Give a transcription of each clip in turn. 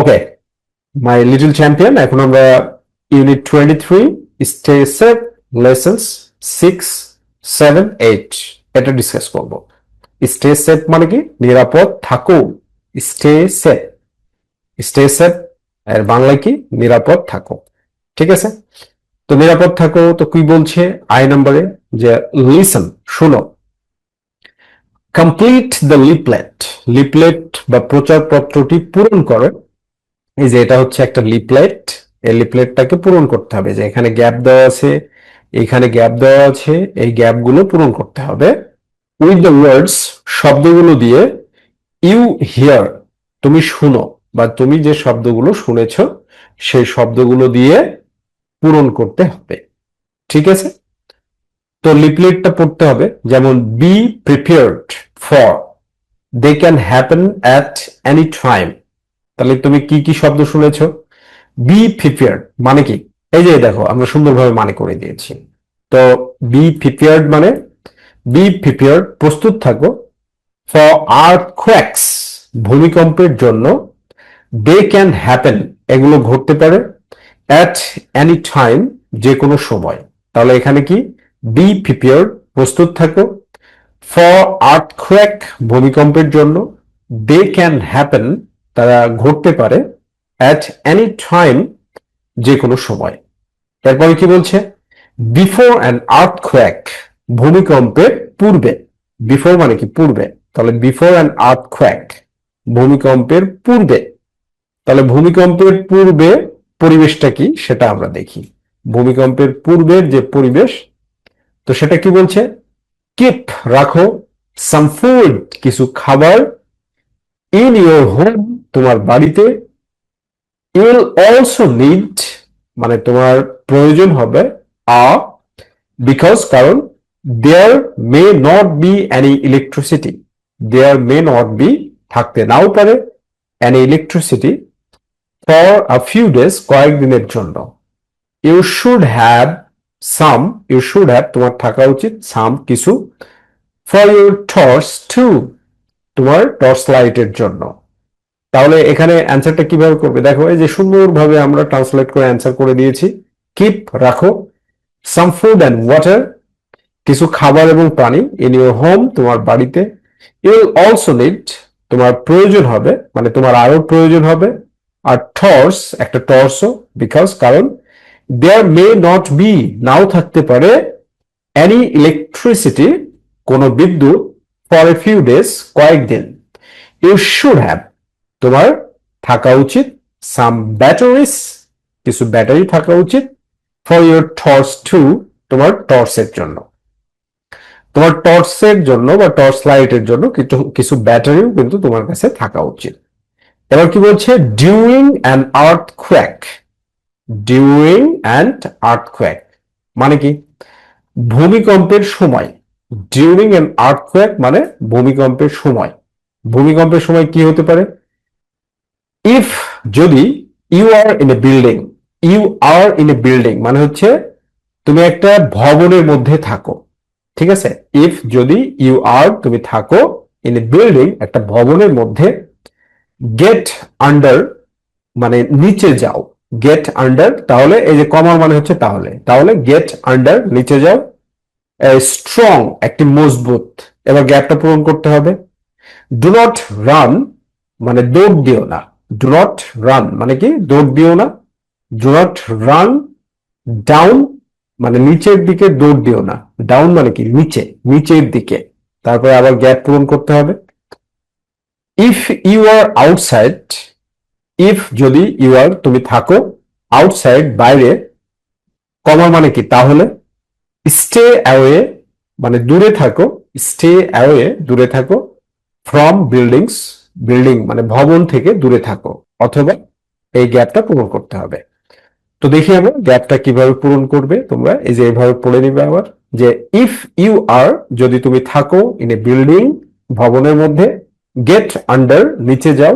Okay my little champion এখন আমরা unit twenty three stay safe lessons six seven eight এটা discuss করব। Stay মানে কি? নিরাপদ থাকো স্টে সেফ এর বাংলায় কি? নিরাপদ থাকো ঠিক আছে? তো নিরাপদ থাকো, তো কি বলছে? আই নম্বরে যে লিসন শুনো। কমপ্লিট দ্য লিপলেট লিপলেট বা প্রচারপত্রটি পূরণ করে। এই যে এটা হচ্ছে একটা লিপলেট এই লিপলেটটাকে পূরণ করতে হবে। যে এখানে গ্যাপ দেওয়া আছে, এখানে গ্যাপ দেওয়া আছে, এই গ্যাপগুলো পূরণ করতে হবে। উইথ দ্য ওয়ার্ডস শব্দগুলো দিয়ে ইউ হিয়ার তুমি শুনো, বা তুমি যে শব্দগুলো শুনেছ, সেই শব্দগুলো দিয়ে পূরণ করতে হবে। ঠিক আছে? তো লিপলেটটা পড়তে হবে, যেমন be prepared for they can happen at any time তাহলে তুমি কি কি শব্দ শুনেছ? বি প্রিপেয়ার্ড মানে কি? এই যে দেখো, আমরা সুন্দরভাবে মানে করে দিয়েছি। তো বি প্রিপেয়ার্ড মানে বি প্রিপেয়ার্ড প্রস্তুত থাকো ফর আর ক্র্যাক্স ভূমিকম্পের জন্য। দে ক্যান হ্যাপেন এগুলো ঘটতে পারে অ্যাট এনি টাইম যে কোনো সময়। তাহলে এখানে কি? বি প্রিপেয়ার্ড প্রস্তুত থাকো ফর আর্থ ক্র্যাক ভূমিকম্পের জন্য। দে ক্যান হ্যাপেন তারা ঘটতে পারে অ্যাট এনি টাইম যে কোনো সময়। এরপরে কি বলছে? বিফোর অ্যান আর্থ ক্র্যাক ভূমিকম্পের পূর্বে। বিফোর মানে কি পূর্বে? তাহলে বিফোর অ্যান আর্থ ক্র্যাক ভূমিকম্পের পূর্বে। তাহলে ভূমিকম্পের পূর্বে পরিবেশটা কি? সেটা আমরা দেখি। ভূমিকম্পের পূর্বের যে পরিবেশ, তো সেটা কি বলছে? কিপ রাখো সাম ফুড কিছু খাবার ইন ইউর হোম তোমার বাড়িতে ইউল অলসো নিড মানে তোমার প্রয়োজন হবে আ বিকজ কারণ there may not be any electricity there may not be থাকতে নাও পারে any electricity for a few days কয়েকদিনের জন্য। You should have some you should have তোমার থাকা উচিত সাম কিছু ফর ইউর টর্চ টু তোমার টর্চ লাইটের জন্য। তাহলে এখানে অ্যান্সারটা কীভাবে করবে? দেখো, এই যে সুন্দরভাবে আমরা ট্রান্সলেট করে অ্যান্সার করে দিয়েছি। কিপ রাখো। সাম ফুড অ্যান্ড ওয়াটার কিছু খাবার এবং পানি ইন ইউর হোম তোমার বাড়িতে। ইউ অলসো নিড তোমার প্রয়োজন হবে মানে তোমার আরও প্রয়োজন হবে আর টর্চ একটা টর্চও বিকজ কারণ দেয়ার মে নট বি নাও থাকতে পারে এনি ইলেকট্রিসিটি কোনো বিদ্যুৎ ফর এ ফিউ ডেজ কয়েকদিন। ইউ শুড হ্যাভ তোমার থাকা উচিত সাম ব্যাটারিস কিছু ব্যাটারি থাকা উচিত ফর ইউর টর্চ টু তোমার টর্চের জন্য। তোমার টর্চের জন্য বা টর্চ লাইটের জন্য কিছু কিছু ব্যাটারিও কিন্তু তোমার কাছে থাকা উচিত। এবার কি বলছে? During an earthquake during and earthquake মানে কি? ভূমিকম্পের সময় ডিউরিং অ্যান আর্থ ক্র্যাক মানে ভূমিকম্পের সময়। ভূমিকম্পের সময় কি হতে পারে? ইফ যদি you are in a building you are in a building মানে হচ্ছে তুমি একটা ভবনের মধ্যে থাকো, ঠিক আছে? ইফ যদি ইউ আর তুমি থাকো ইন এ বিল্ডিং একটা ভবনের মধ্যে গেট আন্ডার মানে নিচে যাও গেট আন্ডার তাহলে এই যে কমার মানে হচ্ছে তাহলে তাহলে গেট আন্ডার নিচে যাও স্ট্রং একটি মজবুত, এবার গ্যাপটা পূরণ করতে হবে ডু নট রান মানে দৌড় দিও না। ডু নট রান মানে কি? দৌড় দিও না। ডু নট রান ডাউন মানে নিচের দিকে দৌড় দিও না। ডাউন মানে কি? নিচে, নিচের দিকে। তারপরে আবার গ্যাপ পূরণ করতে হবে। If you are outside if যদি ইউ আর তুমি থাকো আউটসাইড বাইরে কমা মানে কি? তাহলে স্টে অ্যাওয়ে মানে দূরে থাকো স্টে অ্যাওয়ে দূরে থাকো ফ্রম বিল্ডিংস বিল্ডিং মানে ভবন থেকে দূরে থাকো, অথবা এই গ্যাপটা পূরণ করতে হবে। তো দেখি আমরা গ্যাপটা কীভাবে পূরণ করবে, তোমরা এই যে এইভাবে পড়ে নিবে আবার, যে ইফ ইউ আর যদি তুমি থাকো ইন এ বিল্ডিং ভবনের মধ্যে গেট আন্ডার নিচে যাও,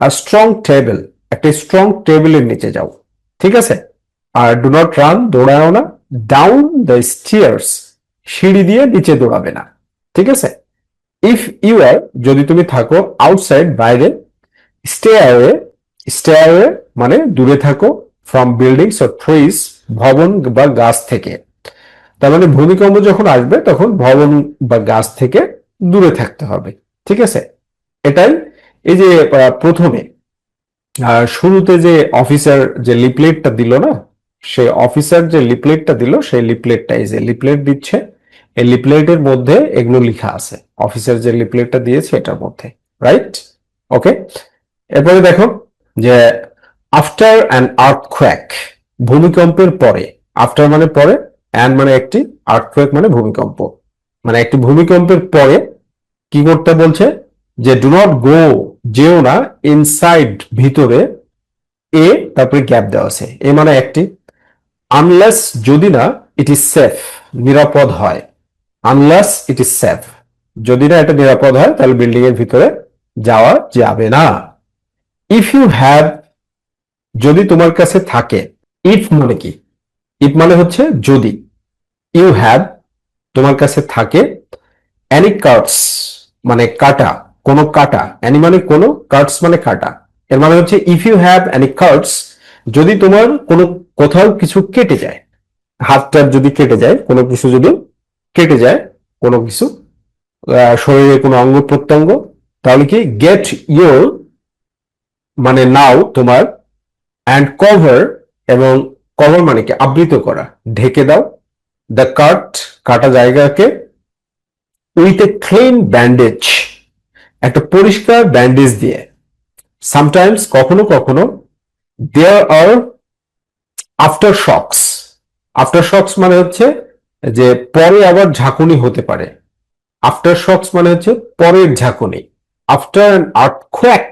আর স্ট্রং টেবিল একটা স্ট্রং টেবিলের নিচে যাও, ঠিক আছে? আর ডু নট রান দৌড়াও না ডাউন দ্য স্টিয়ার্স সিঁড়ি দিয়ে নিচে দৌড়াবে না, ঠিক আছে? ইফ ইউ আর যদি তুমি থাকো আউটসাইড বাইরে স্টে অ্যাওয়ে স্টে অ্যাওয়ে মানে দূরে থাকো ফ্রম বিল্ডিংস অর ট্রিজ ভবন বা গাছ থেকে। তার মানে ভূমিকম্প যখন আসবে, তখন ভবন বা গাছ থেকে দূরে থাকতে হবে। ঠিক আছে? এটাই এই যে প্রথমে। শুরুতে যে অফিসার যে লিপলেটটা দিল না, সেই অফিসার যে লিপলেটটা দিল, সেই লিপলেটটা এই যে লিপলেট দিচ্ছে। এই লিপলেটের মধ্যে এগুলো লেখা আছে। অফিসার যে লিপলেটটা দিয়েছে এটার মধ্যে রাইট ওকে এরপরে দেখো যে আফটার অ্যান আর্থকোয়াক ভূমিকম্পের পরে আফটার মানে পরে অ্যান্ড মানে একটি আর্থকোয়াক মানে ভূমিকম্প। মানে একটি ভূমিকম্পের পরে কি করতে বলছে? যে ডু নট গো যেও না ইনসাইড ভিতরে এ তারপরে গ্যাপ দেওয়া আছে। এ মানে একটি। আনলেস যদি না ইট ইজ সেফ নিরাপদ হয়। আনলেস ইট ইজ সেফ যদি না এটা নিরাপদ হয়, তাহলে বিল্ডিং এর ভিতরে যাওয়া যাবে না। ইফ ইউ হ্যাভ যদি তোমার কাছে থাকে ইফ মানে কি? ইফ মানে হচ্ছে যদি। ইউ হ্যাভ তোমার কাছে থাকে অ্যানি কার্ডস মানে কাটা, কোনো কাটা অ্যানি মানে কোনো কার্ডস মানে কাটা। এর মানে হচ্ছে if you have any cuts যদি তোমার কোনো কোথাও কিছু কেটে যায় হাতটার যদি কেটে যায়, কোনো কিছু যদি কেটে যায় কোনো কিছু শরীরে কোনো অঙ্গ প্রত্যঙ্গ, তাহলে কি গেট ইয়োর মানে নাও তোমার অ্যান্ড কভার এবং কভার মানে কি আবৃত করা, ঢেকে দাও দ্য কাট কাটা জায়গাকে উইথ এ ক্লিন ব্যান্ডেজ একটা পরিষ্কার ব্যান্ডেজ দিয়ে। সামটাইমস কখনো কখনো দেয়ার আর আফটার শক্স আফটার শক্স মানে হচ্ছে যে পরে আবার ঝাঁকুনি হতে পারে। আফটার শকস মানে হচ্ছে পরের ঝাঁকুনি। আফটার অ্যান আর্থকোয়াক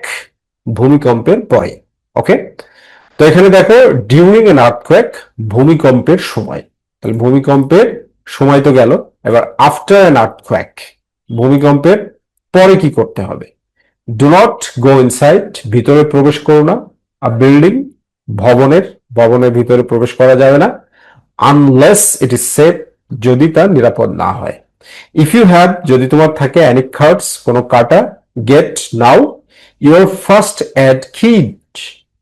ভূমিকম্পের পরে ওকে তো এখানে দেখো ডিউরিং অ্যান আর্থকোয়াক ভূমিকম্পের সময়। তাহলে ভূমিকম্পের সময় তো গেল। এবার আফটার অ্যান আর্থকোয়াক ভূমিকম্পের পরে কি করতে হবে? ডু নট গো ইনসাইড ভিতরে প্রবেশ করো না। আর বিল্ডিং ভবনের ভবনের ভিতরে প্রবেশ করা যাবে না। আনলেস ইট ইজ সেফ যদি তা নিরাপদ না হয়। ইফ ইউ হ্যাভ যদি তোমার থাকে অ্যানি কার্ডস কোনো কাটা get now your first aid kit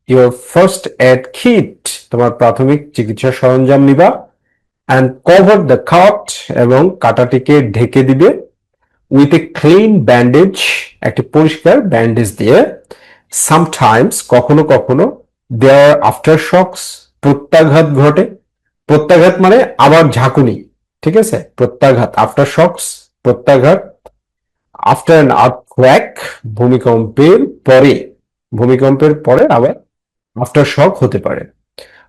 your first aid kit তোমার প্রাথমিক চিকিৎসা সরঞ্জাম নিবা অ্যান্ড কভার দ্য কাট এবং কাটাটিকে ঢেকে দিবে উইথ এ ক্লিন ব্যান্ডেজ একটি পরিষ্কার ব্যান্ডেজ দিয়ে। সামটাইমস কখনো কখনো দেয়ার আফটার শকস প্রত্যাঘাত ঘটে। প্রত্যাঘাত মানে আবার ঝাঁকুনি। ঠিক আছে? প্রত্যাঘাত আফটার শক্স প্রত্যাঘাত আফটার অ্যান আর্থকোয়াক ভূমিকম্পের পরে ভূমিকম্পের পরে আবার আফটার শক হতে পারে।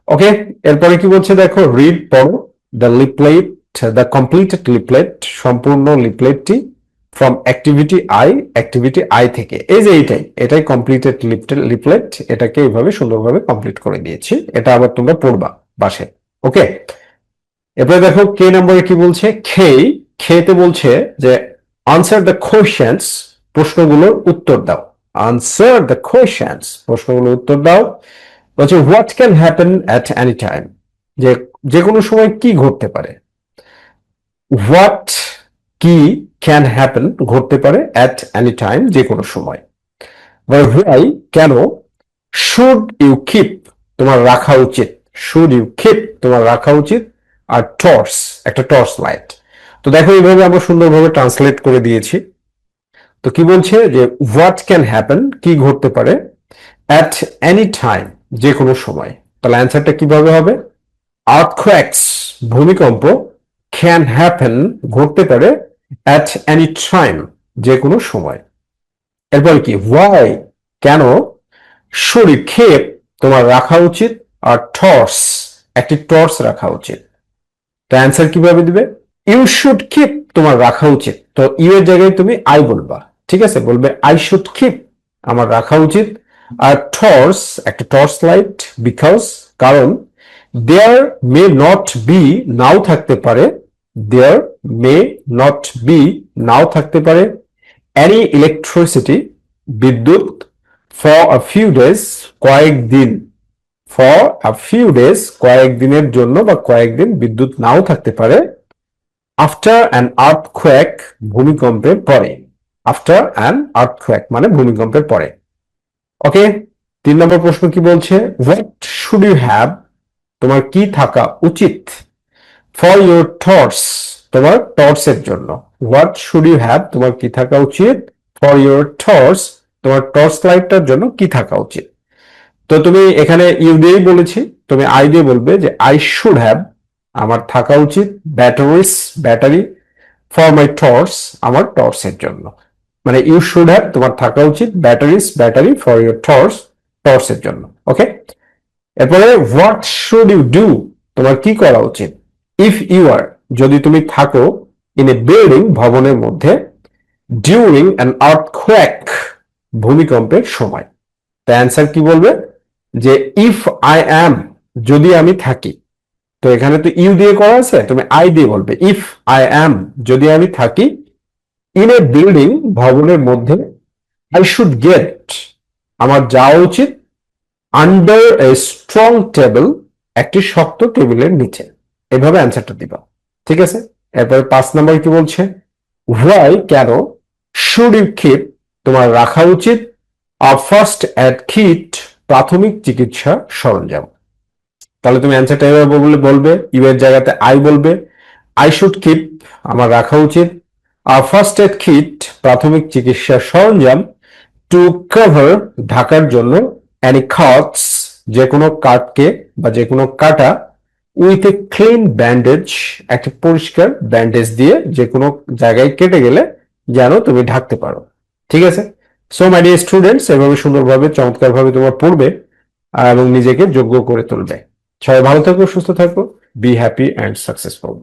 ওকে এরপরে কি বলছে দেখো? রিড পড়ো। The leaflet the completed leaflet সম্পূর্ণ লিপলেটটি from activity I activity I থেকে। এই যে এইটাই, এটাই কমপ্লিটেড লিপলেট এটাকে এইভাবে সুন্দরভাবে কমপ্লিট করে দিয়েছি। এটা আবার তোমরা পড়বা বাসে ওকে এরপরে দেখো কে নম্বরে কি বলছে? খে খেতে বলছে যে আনসার দ্য কোয়েশ্চেন্স প্রশ্নগুলোর উত্তর দাও। আনসার দ্য কোয়েশ্চেন্স প্রশ্নগুলোর উত্তর দাও। বলছে what can happen at any time যে যে কোনো সময় কি ঘটতে পারে? হোয়াট কি ক্যান হ্যাপেন ঘটতে পারে অ্যাট এনি টাইম যে কোনো সময় হোয়াই কেন? শুড ইউ কিপ তোমার রাখা উচিত। শুড ইউ কিপ তোমার রাখা উচিত। আর টর্চ একটা টর্চ লাইট তো দেখো এইভাবে আমরা সুন্দরভাবে ট্রান্সলেট করে দিয়েছি। তো কি বলছে যে হোয়াট ক্যান হ্যাপেন কি ঘটতে পারে অ্যাট এনি টাইম যে কোনো সময়। তাহলে অ্যান্সারটা কীভাবে হবে? আর্থকোয়াক্স ভূমিকম্প ক্যান হ্যাপেন ঘটতে পারে অ্যাট এনি টাইম যে কোনো সময়। এরপরে কি? হোয়াই কেন? শরীর ক্ষেপ তোমার রাখা উচিত, আর টর্চ একটি টর্চ রাখা উচিত। তো অ্যান্সার কীভাবে দিবে? ইউ শুড কিপ তোমার রাখা উচিত। তো ইউ এর জায়গায় তুমি আই বলবা। ঠিক আছে? বলবে আই শুড কিপ আমার রাখা উচিত। আর টর্চ একটা টর্চ লাইট বিকজ কারণ দেয়ার মে নট বি নাও থাকতে পারে দেয়ার মে নট বি নাও থাকতে পারে অ্যানি ইলেকট্রিসিটি বিদ্যুৎ ফর আ ফিউ ডেজ কয়েকদিন। ফর আ ফিউ ডেজ কয়েকদিনের জন্য বা কয়েকদিন বিদ্যুৎ নাও থাকতে পারে আফটার অ্যান আর্থকোয়াক ভূমিকম্পের পরে আফটার অ্যান আর্থকোয়াক মানে ভূমিকম্পের পরে ওকে তিন নম্বর প্রশ্ন কি বলছে? হোয়াট শুড ইউ হ্যাভ তোমার কি থাকা উচিত? ফর ইউর থটস তোমার থটস এর জন্য। হোয়াট শুড ইউ হ্যাভ তোমার কি থাকা উচিত? ফর ইউর থটস তোমার টর্চ লাইটটার জন্য কি থাকা উচিত? তো তুমি এখানে ইউ দিয়েই বলেছি, তুমি আই দিয়ে বলবে যে আই শুড হ্যাভ আমার থাকা উচিত batteries battery for my torch আমার টর্চ এর জন্য। মানে ইউ শুড হ্যাভ তোমার থাকা উচিত batteries battery for your torch এর জন্য। ওকে এরপরে হোয়াট শুড ইউ ডু তোমার কি করা উচিত? ইফ ইউ আর যদি তুমি থাকো ইন এ বিল্ডিং ভবনের মধ্যে ডিউরিং অ্যান আর্থকোয়াক ভূমিকম্পের সময়। তো অ্যান্সার কি বলবে? যে ইফ আই অ্যাম যদি আমি থাকি, তো এখানে তো ইউ দিয়ে করা আছে, তুমি আই দিয়ে বলবে ইফ আই অ্যাম যদি আমি থাকি ইন এ বিল্ডিং ভবনের মধ্যে আই শুড গেট আমার যাওয়া উচিত আন্ডার এ স্ট্রং টেবিল একটি শক্ত টেবিলের নিচে। এভাবে অ্যান্সারটা দিবা। ঠিক আছে? এরপরে পাঁচ নাম্বার কি বলছে? হোয়াই কেন শুড ইউ কিপ তোমার রাখা উচিত আ ফার্স্ট অ্যাড কিট প্রাথমিক চিকিৎসা সরঞ্জাম। তাহলে তুমি অ্যান্সারটা এভাবে বললে বলবে ইউ এর জায়গাতে আই বলবে। আই শুড কিপ আমার রাখা উচিত। আর ফার্স্ট এড কিট প্রাথমিক চিকিৎসা সরঞ্জাম টু কভার ঢাকার জন্য অ্যানি কাটস যে কোনো কাটকে বা যে কোনো কাটা উইথ এ ক্লিন ব্যান্ডেজ একটা পরিষ্কার ব্যান্ডেজ দিয়ে যে কোনো জায়গায় কেটে গেলে যেন তুমি ঢাকতে পারো। ঠিক আছে? সো মাই ডিয়ার স্টুডেন্টস এভাবে সুন্দরভাবে, চমৎকারভাবে তোমার পড়বে এবং নিজেকে যোগ্য করে তুলবে। সবাই ভালো থাকো, সুস্থ থাকো বি হ্যাপি অ্যান্ড সাকসেসফুল